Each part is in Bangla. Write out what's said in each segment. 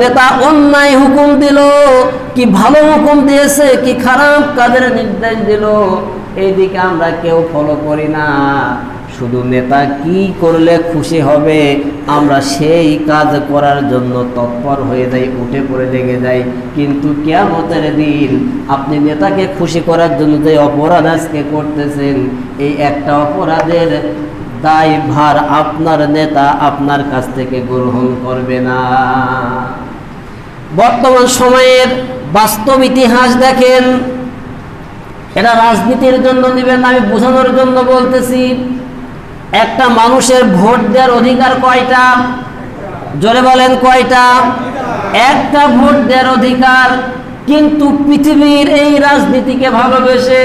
নেতা অন্যায় হুকুম দিল, কি ভালো হুকুম দিয়েছে, কি খারাপ কাজের নির্দেশ দিল, এইদিকে আমরা কেউ ফলো করি না। শুধু নেতা কি করলে খুশি হবে, আমরা সেই কাজ করার জন্য তৎপর হয়ে যাই, উঠে পড়ে লেগে যাই। কিন্তু কেয়ামতের দিন আপনি নেতাকে খুশি করার জন্য যে অপরাধ আজকে করতেছেন, এই একটা অপরাধের দায় ভার আপনার নেতা আপনার কাছ থেকে গ্রহণ করবে না। বর্তমান সময়ের বাস্তব ইতিহাস দেখেন এটা রাজনীতির জন্য নেবেন আমি বোঝানোর জন্য বলতেছি, একটা মানুষের ভোট দেওয়ার অধিকার কয়টা? জোরে বলেন কয়টা? একটা ভোট দেওয়ার অধিকার কিন্তু পৃথিবীর এই রাজনীতিকে ভালোবেসে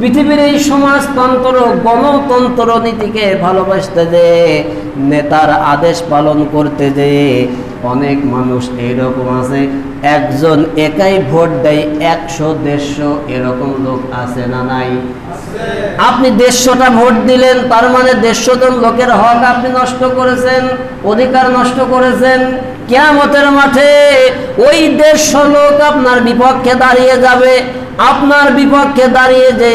পৃথিবীর এই সমাজতন্ত্র, গণতন্ত্র নীতিকে ভালোবাসতে যে, নেতার আদেশ পালন করতে যে, অনেক মানুষ এইরকম আছে। একজন একাই ভোট দেয়, একশো, দেড়শো এরকম লোক আছে না নাই? আপনি দেড়শোটা ভোট দিলেন, তার মানে দেড়শো জন লোকের হক আপনি নষ্ট করেছেন, অধিকার নষ্ট করেছেন। কেয়ামতের মাঠে ওই দেশ লোক আপনার বিপক্ষে দাঁড়িয়ে যাবে। আপনার বিপক্ষে দাঁড়িয়ে যে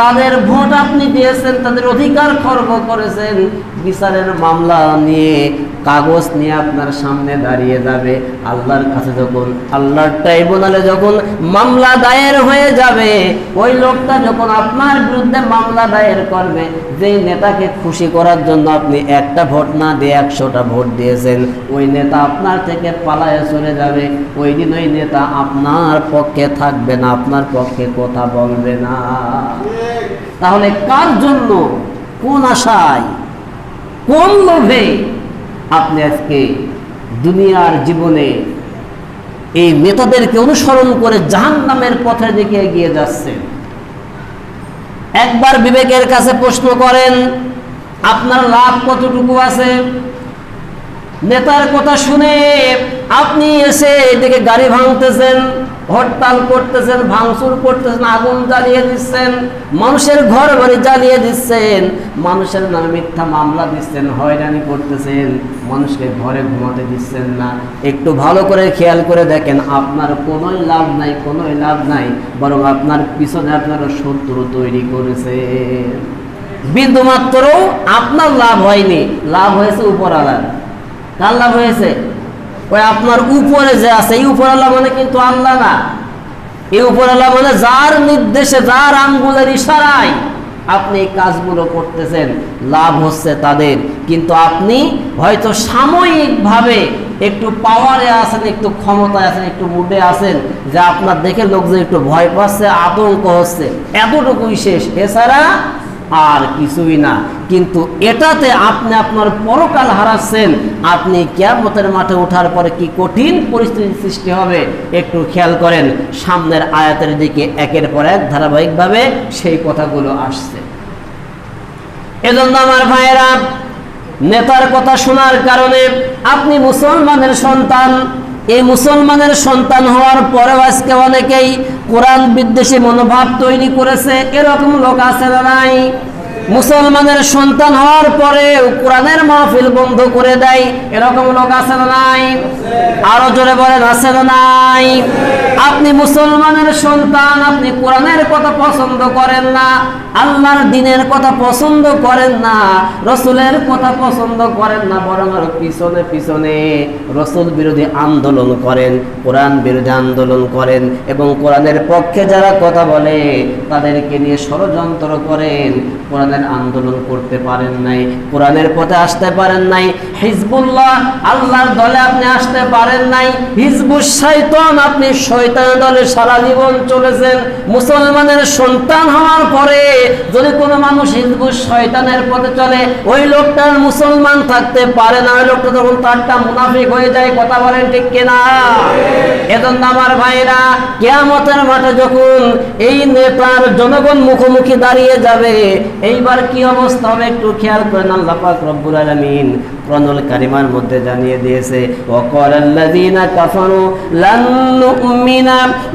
তাদের ভোট আপনি দিয়েছেন, তাদের অধিকার খর্ব করেছেন বিচারের মামলা নিয়ে কাগজ নিয়ে আপনার সামনে দাঁড়িয়ে যাবে। আল্লাহর কাছে যখন আল্লাহর ট্রাইব্যুনালে যখন মামলা দায়ের হয়ে যাবে ওই লোকটা যখন আপনার বিরুদ্ধে মামলা দায়ের করবে যেই নেতাকে খুশি করার জন্য আপনি একটা ভোট না দিয়ে একশোটা ভোট দিয়েছেন ওই নেতা আপনার থেকে পালায়ে চলে যাবে। ওই দিন ওই নেতা আপনার পক্ষে থাকবে না আপনার পক্ষে কথা বলবে না। তাহলে কার জন্য কোন আশায় কোন লোভে আপনি আজকে দুনিয়ার জীবনে এই নেতাদেরকে অনুসরণ করে জাহান নামের পথের দিকে এগিয়ে যাচ্ছেন? একবার বিবেকের কাছে প্রশ্ন করেন, আপনার লাভ কতটুকু আছে? নেতার কথা শুনে আপনি এসে এদিকে গাড়ি ভাঙতেছেন হরতাল করতেছেন, ভাঙচুর করতেছেন, আগুন জ্বালিয়ে দিচ্ছেন, মানুষের ঘর বাড়ি জ্বালিয়ে দিচ্ছেন, মানুষের নামে মিথ্যা মামলা দিচ্ছেন, হয়রানি করতেছেন, মানুষকে ঘরে ঘুমাতে দিচ্ছেন না। একটু ভালো করে খেয়াল করে দেখেন, আপনার কোনোই লাভ নাই, কোনোই লাভ নাই, বরং আপনার পিছনে আপনারা শত্রু তৈরি করেছে বিন্দুমাত্র আপনার লাভ হয়নি, লাভ হয়েছে উপরালার। কার লাভ হয়েছে? ওই আপনার উপরে যে আছে, এই উপরালা মানে কিন্তু আল্লাহ না। এই উপরালা মানে যার নির্দেশে, যার আঙ্গুলের ইশারায় আপনি এই কাজগুলো করতেছেন, লাভ হচ্ছে তাদের। কিন্তু আপনি হয়তো সাময়িকভাবে একটু পাওয়ারে আছেন, একটু ক্ষমতায় আছেন, একটু মুডে আছেন, যে আপনার দেখে লোকজন একটু ভয় পাচ্ছে, আতঙ্ক হচ্ছে। এতটুকুই শেষ। এছাড়া আর কিছুই না। কিন্তু এটাতে আপনি আপনার পরকাল হারাচ্ছেন। আপনি কেয়ামতের মাঠে ওঠার পরে কি কঠিন পরিস্থিতির সৃষ্টি হবে একটু খেয়াল করেন। সামনের আয়াতের দিকে একের পর এক ধারাবাহিকভাবে সেই কথাগুলো আসছে। এজন্য আমার ভাইয়েরা, নেতার কথা শোনার কারণে আপনি মুসলমানের সন্তান এই মুসলমানের সন্তান হওয়ার পরেও আজকে অনেকেই কোরআন বিদ্বেষী মনোভাব তৈরি করেছে। এরকম লোক আছে না নাই? মুসলমানের সন্তান হওয়ার পরে কোরআনের মাহফিল বন্ধ করে দেয়। এরকম লোক আছে না নাই? আরও জোরে বলেন, আছে না নাই? আপনি মুসলমানের সন্তান, আপনি কোরআনের কথা পছন্দ করেন না, আল্লাহর দিনের কথা পছন্দ করেন না, রসুলের কথা পছন্দ করেন না, বরং পিছনে পিছনে রসুল বিরোধী আন্দোলন করেন, কোরআন বিরোধী আন্দোলন করেন এবং কোরআনের পক্ষে যারা কথা বলে তাদেরকে নিয়ে ষড়যন্ত্র করেন, কোরআনের আন্দোলন করতে পারেন নাই, কোরআনের পথে আসতে পারেন নাই, হিজবুল্লাহ, আল্লাহর দলে আপনি আসতে পারেন নাই হিজবুল শৈতান আপনি শৈতান দলে সারা জীবন চলেছেন। মুসলমানের সন্তান হওয়ার পরে যদি কোনো মানুষ হিজবুল শয়তানের পথে চলে, ওই লোকটার মুসলমান থাকতে পারে না। ওই লোকটা তখন তারটা মুনাফিক হয়ে যায়, কথা বলেন ঠিক কিনা? এজন্য আমার ভাইরা কেয়ামতের মাঠে যখন এই নেতার জনগণ মুখোমুখি দাঁড়িয়ে যাবে, এইবার কি অবস্থা হবে একটু খেয়াল করেন আল্লাহ পাক রব্বুল আলামিন কোরআনুল কারিমার মধ্যে জানিয়ে দিয়েছে ওয়াকাল আল্লাযীনা কাফারু লান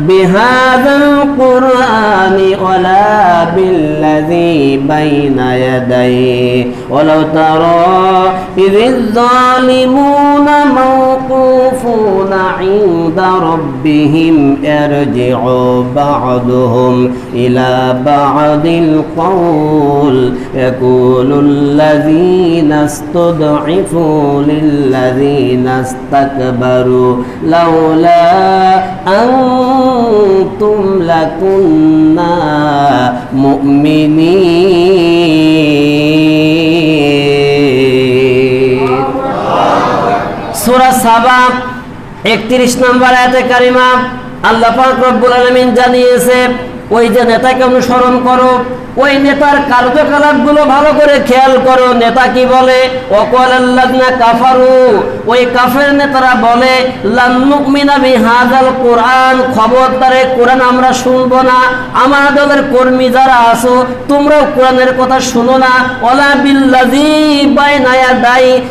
বিহাযাল কুরআনি ওয়ালা বিল্লাযী বাইনা ইয়াদাইহি ولو ترى إذ الظالمون موقوفون عند ربهم يرجع بعضهم إلى بعض القول يقول الذين استضعفوا للذين استكبروا لولا أنتم لكنا مؤمنين সুরা সাবা একত্রিশ নম্বর আয়াতে কারিমা আল্লাহ পাক রব্বুল আলামিন জানিয়েছে ওই যে নেতাকে অনুসরণ করো, ওই নেতার কার্যকলাপগুলো ভালো করে খেয়াল করো। নেতা কি বলে? কাফারু। ওই কাফের নেতারা বলে কোরআন। খবরদারে, কোরআন আমরা না। আমার দলের কর্মী যারা তোমরাও কোরআনের কথা শুনো না। ওলা বিল্লাজি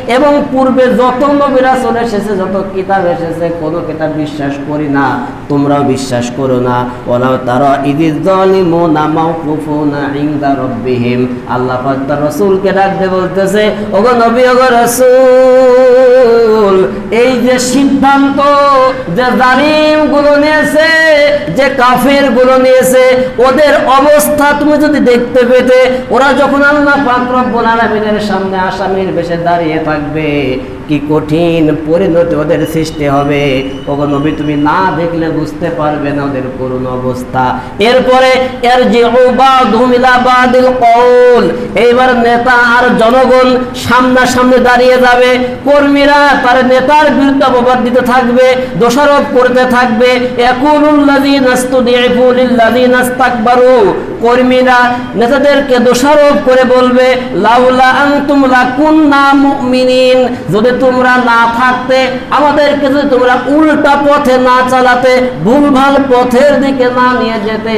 এবং পূর্বে যত নবীরা চলে এসেছে, যত কিতাব এসেছে, কোনো কিতাব বিশ্বাস করি না। তোমরাও বিশ্বাস করো না। ওলা তারা ইদিজ জালিমুনা মাওকুফুনা ইনদা রাব্বিহিম। আল্লাহ পাক তার রাসূলকে ডাকতে বলতেছে ওগো নবী ওগো রাসূল এই যে সিদ্ধান্ত যে জালিমগুলো নিয়েছে, যে কাফেরগুলো নিয়েছে, ওদের অবস্থা তুমি যদি দেখতে পেতে, ওরা যখন আল্লাহ পাক রব্বুল আলামিনের সামনে আসামির বেশে দাঁড়িয়ে থাকবে, কি কঠিন পরিণতি ওদের সৃষ্টি হবে। ওগো নবী, তুমি না দেখলে বুঝতে পারবে না ওদের করুণ অবস্থা। এরপরে এর যে এইবার নেতা আর জনগণ সামনাসামনি দাঁড়িয়ে যাবে। কর্মীরা, তার নেতার বিরুদ্ধে অপবাদ দিতে থাকবে, দোষারোপ করতে থাকবে। কর্মীরা নেতাদেরকে দোষারোপ করে বলবে যদি তোমরা না থাকতে, আমাদেরকে যদি তোমরা উল্টা পথে না চালাতে, ভুলভাল পথের দিকে না নিয়ে যেতে,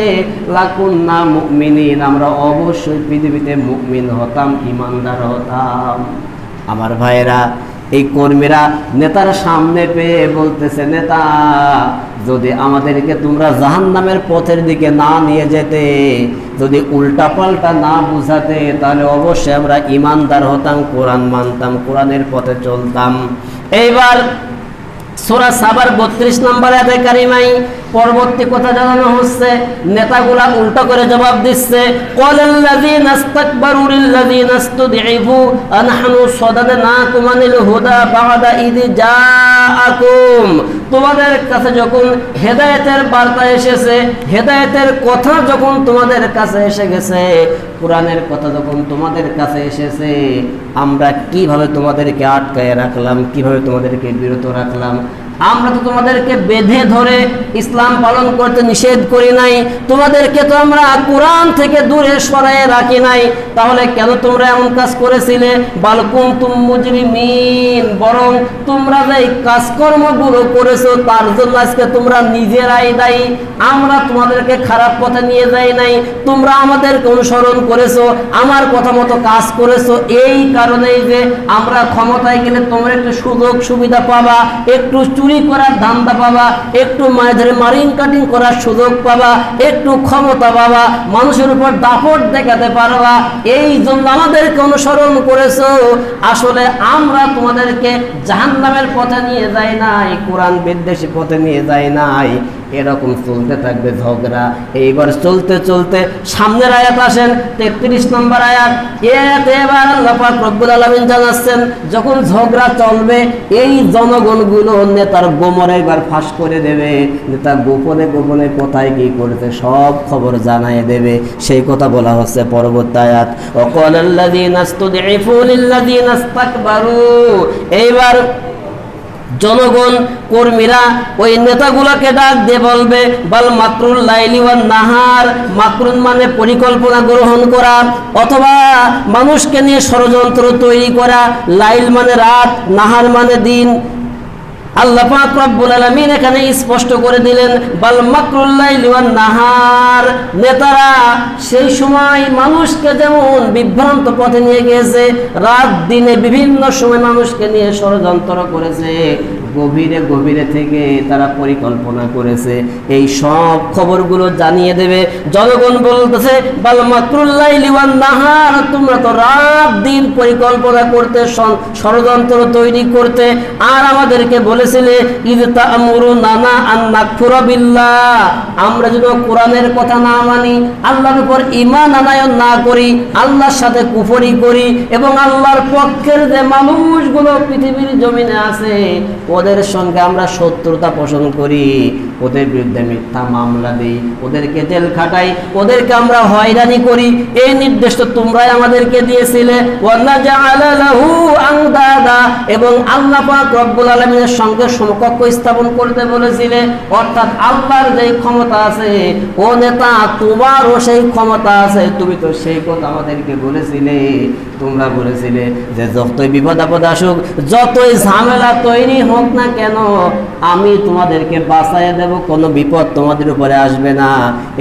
লাকুন্না মুমিনিন। আমরা অবশ্যই পৃথিবীতে মুমিন হতাম ইমানদার হতাম। আমার ভাইয়েরা এই কর্মীরা নেতার সামনে পেয়ে বলতেছে, নেতা, যদি আমাদেরকে তোমরা জাহান্নামের পথের দিকে না নিয়ে যেতে, যদি উল্টা পাল্টা না বুঝাতে, তাহলে অবশ্যই আমরা ইমানদার হতাম, কোরআন মানতাম, কোরআনের পথে চলতাম। এইবার সোরা সাবার বত্রিশ নম্বর আয়াতে কারিমাই পরবর্তী কথা জানানো হচ্ছে, নেতাগুলা উল্টো করে জবাব দিচ্ছে তোমাদের কাছে যখন হেদায়েতের বার্তা এসেছে, হেদায়েতের কথা যখন তোমাদের কাছে এসে গেছে, কোরআনের কথা যখন তোমাদের কাছে এসেছে, আমরা কীভাবে তোমাদেরকে আটকায় রাখলাম, কীভাবে তোমাদেরকে বিরত রাখলাম আমরা তো তোমাদেরকে বেঁধে ধরে ইসলাম পালন করতে নিষেধ করি নাই। তোমাদেরকে তো আমরা কোরআন থেকে দূরে সরাই রাখি নাই। তাহলে কেন তোমরা এমন কাজ করেছিলে? বালকুম তুম মুজরিমিন, বরং তোমরা যে কাজকর্মগুলো করেছ, তার জন্য আজকে তোমরা নিজেরাই দায়ী। আমরা তোমাদেরকে খারাপ পথে নিয়ে যাই নাই। তোমরা আমাদেরকে অনুসরণ করেছ, আমার কথা মতো কাজ করেছ। এই কারণেই যে আমরা ক্ষমতায় গেলে তোমরা একটু সুযোগ সুবিধা পাবা, একটু চুরি করার ধান্দা পাবা, একটু মায়েদের মারিং কাটিং করার সুযোগ পাবা, একটু ক্ষমতা পাবা, মানুষের উপর দাপট দেখাতে পারবা। এই জন্য আমাদেরকে অনুসরণ করেছ। আসলে আমরা তোমাদেরকে জাহান্নামের পথে নিয়ে যাই নাই, কোরআন বিদ্বেষী পথে নিয়ে যাই নাই। এরকম চলতে থাকবে ঝগড়া। এইবার চলতে চলতে সামনের আয়াত আসেন, তেত্রিশ নম্বর আয়াত এবার আল্লাহ পাক রব্বুল আলামিন জানাচ্ছেন, যখন ঝগড়া চলবে, এই জনগণগুলো নেতার গোমর এবার ফাঁস করে দেবে। নেতা গোপনে গোপনে কোথায় কি করেছে সব খবর জানায় দেবে। সেই কথা বলা হচ্ছে পরবর্তী আয়াত। অকল ইসতাকবারু। এইবার জনগণ, কর্মীরা ওই নেতাগুলোকে ডাক দিয়ে বলবে, বাল মাকরুল লাইলি ওয়ান নাহার। মাকরুন মানে পরিকল্পনা গ্রহণ করা, অথবা মানুষকে নিয়ে ষড়যন্ত্র তৈরি করা। লাইল মানে রাত, নাহার মানে দিন। আল্লাহ পাক রব্বুল আলামিন এখানে স্পষ্ট করে দিলেন, বাল মাকরুল লাইলি ওয়ান নাহার। নেতারা সেই সময় মানুষকে যেমন বিভ্রান্ত পথে নিয়ে গিয়েছে, রাত দিনে বিভিন্ন সময় মানুষকে নিয়ে ষড়যন্ত্র করেছে। গভীরে গভীরে থেকে তারা পরিকল্পনা করেছে। এই সব খবরগুলো জানিয়ে দেবে। জনগণ বলতেছে তোমরা তো রাত দিন পরিকল্পনা করতে ষড়যন্ত্র তৈরি করতে। আর আমাদেরকে বলেছিলে ঈদ আমরা যদি কোরআনের কথা না মানি, আল্লাহর উপর ঈমান আনায়ন না করি, আল্লাহর সাথে কুফরি করি, এবং আল্লাহর পক্ষের যে মানুষগুলো পৃথিবীর জমিনে আছে ওদের সঙ্গে আমরা শত্রুতা পোষণ করি। ওদের বিরুদ্ধে মিথ্যা মামলা দিই, ওদেরকে জেল খাটাই, ওদেরকে আমরা হয়রানি করি। এই নির্দেশ তো তোমরাই আমাদেরকে দিয়েছিলে। এবং আল্লাহ রব্বুল আলামিনের সঙ্গে সমকক্ষ স্থাপন করতে বলেছিলে। অর্থাৎ আল্লাহর যেই ক্ষমতা আছে, ও নেতা তোমারও সেই ক্ষমতা আছে। তুমি তো সেই কথা আমাদেরকে বলেছিলে। তোমরা বলেছিলে যে যতই বিপদ আপদ আসুক, যতই ঝামেলা তৈরি হোক না কেন? আমি তোমাদেরকে বাঁচাই দেব, কোনো বিপদ তোমাদের উপরে আসবে না।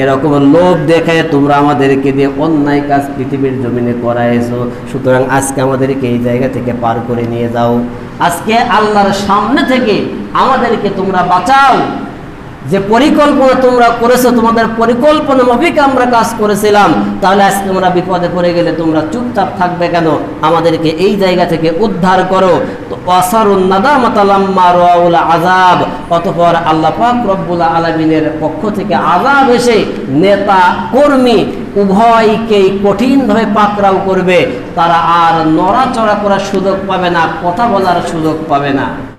এরকম লোভ দেখে তোমরা আমাদেরকে দিয়ে অন্যায় কাজ পৃথিবীর জমিনে করাইছো। সুতরাং আজকে আমাদেরকে এই জায়গা থেকে পার করে নিয়ে যাও। আজকে আল্লাহর সামনে থেকে আমাদেরকে তোমরা বাঁচাও। যে পরিকল্পনা তোমরা করেছ, তোমাদের পরিকল্পনা মাফিক আমরা কাজ করেছিলাম, তাহলে আজকে আমরা বিপদে পড়ে গেলে তোমরা চুপচাপ থাকবে কেন? আমাদেরকে এই জায়গা থেকে উদ্ধার করো। আযাব। অতঃপর আল্লাহ পাক রব্বুল আলামিনের পক্ষ থেকে আজাব এসে নেতা, কর্মী উভয়কেই কঠিনভাবে পাকড়াও করবে। তারা আর নড়াচড়া করার সুযোগ পাবে না, কথা বলার সুযোগ পাবে না।